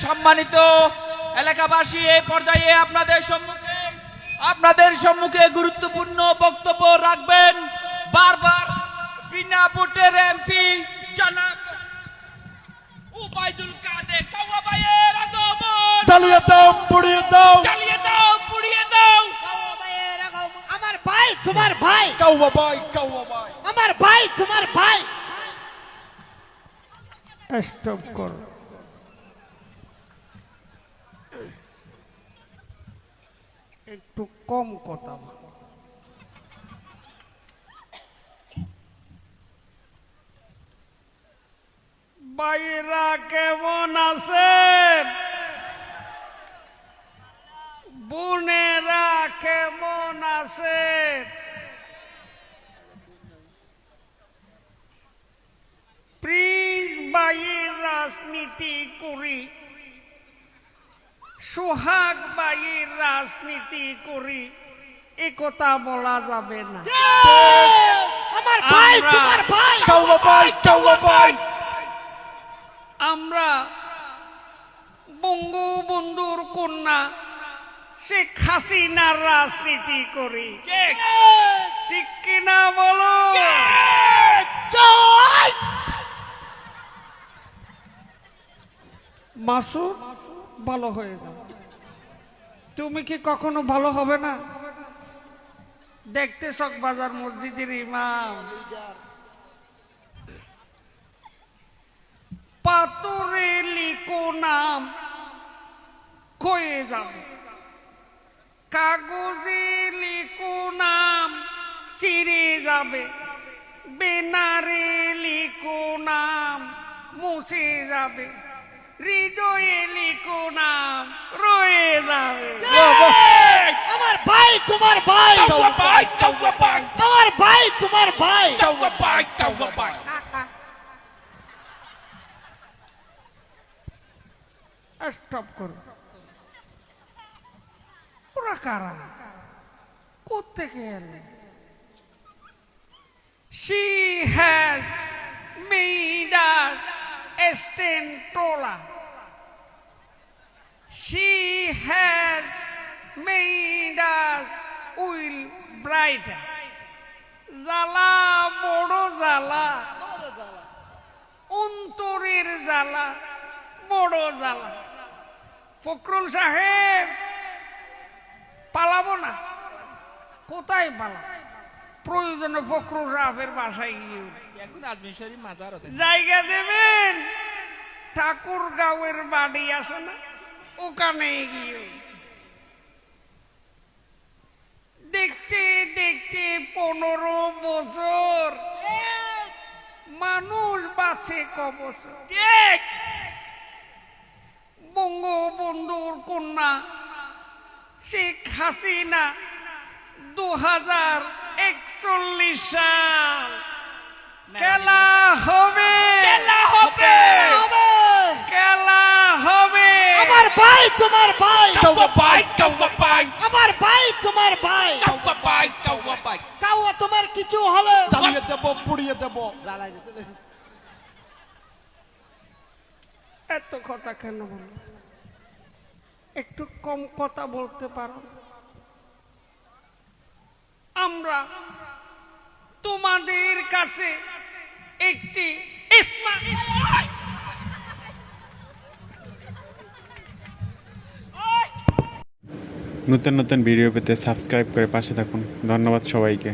সম্মানিত এলাকাবাসী এই পর্যায়ে আপনাদের সম্মুখে আপনাদের সম্মুখে গুরুত্বপূর্ণ বক্তব্য রাখবেন বারবার বিনা ভোটের এমপি জনাব উবাইদুল কাদের কাওয়া ভাইয়ের আগমন চালিয়ে দাও পুড়িয়ে দাও চালিয়ে দাও পুড়িয়ে দাও কাউয়া ভাইয়ের আগমন। আমার ভাই তোমার ভাই কাউয়া ভাই ভাই আমার ভাই তোমার ভাই স্টপ কর একটু কম কথা। বাইরা কেমন আছেন বোনেরা কেমন আছেন প্রিজ বাইয়ের রাজনীতি করি সোহাগ বাইয়ের রাজনীতি করি এ কথা বলা যাবে না। আমার ভাই তোমার ভাই! ভাই ভাই আমরা বঙ্গবন্ধুর কন্যা শেখ হাসিনার রাজনীতি করি। ঠিক। ঠিক কিনা বলো? জয়! মাসুদ? ভালো হয়ে যাও। তুমি কি কখনো ভালো হবে না? দেখতে বাজার মসজিদের ইমাম। পাথরে লিখো নাম কয়ে যাবে কাগজে লিখো নাম চিরে যাবে। বেনারে লিখো নাম, মুছে যাবে। হৃদয়ে লিখো নাম রয়ে যাবে। আমার ভাই তোমার ভাই। ভাই আমার ভাই তোমার ভাই। ভাই ভাই। স্টপ করো। ওরা কারা? কোথেকে এলে? She has made us a stentola. She has made us will brighter. জ্বালা বড় জ্বালা অন্তরের জ্বালা বড় জ্বালা ফখরুল সাহেব পালাবো না কোথায় পালা প্রয়োজনে ফখরুল সাহেবের বাসায় গিয়ে। এখন মাজার জায়গা দেবেন ঠাকুর গাঁয়ের বাড়ি আছে না? ওখানে গিয়ে। দেখতে দেখতে পনেরো বছর। মানুষ বাঁচে ক বছর? ঠিক। বঙ্গবন্ধুর কন্যা শেখ হাসিনা দু হাজার একচল্লিশ সাল। খেলা হবে। খেলা হবে আমার ভাই তোমার ভাই। কাওয়া ভাই কাওয়া ভাই। আমার ভাই তোমার ভাই। কাওয়া ভাই কাওয়া ভাই। কাউয়া তোমার কিছু হলে? চালিয়ে দেব পুড়িয়ে দেব। এত কথা কেন বল? একটু কম কথা বলতে পারো? আমরা তোমাদের কাছে একটি স্মার্ট নতুন নতুন ভিডিও পেতে সাবস্ক্রাইব করে পাশে থাকুন। ধন্যবাদ সবাইকে।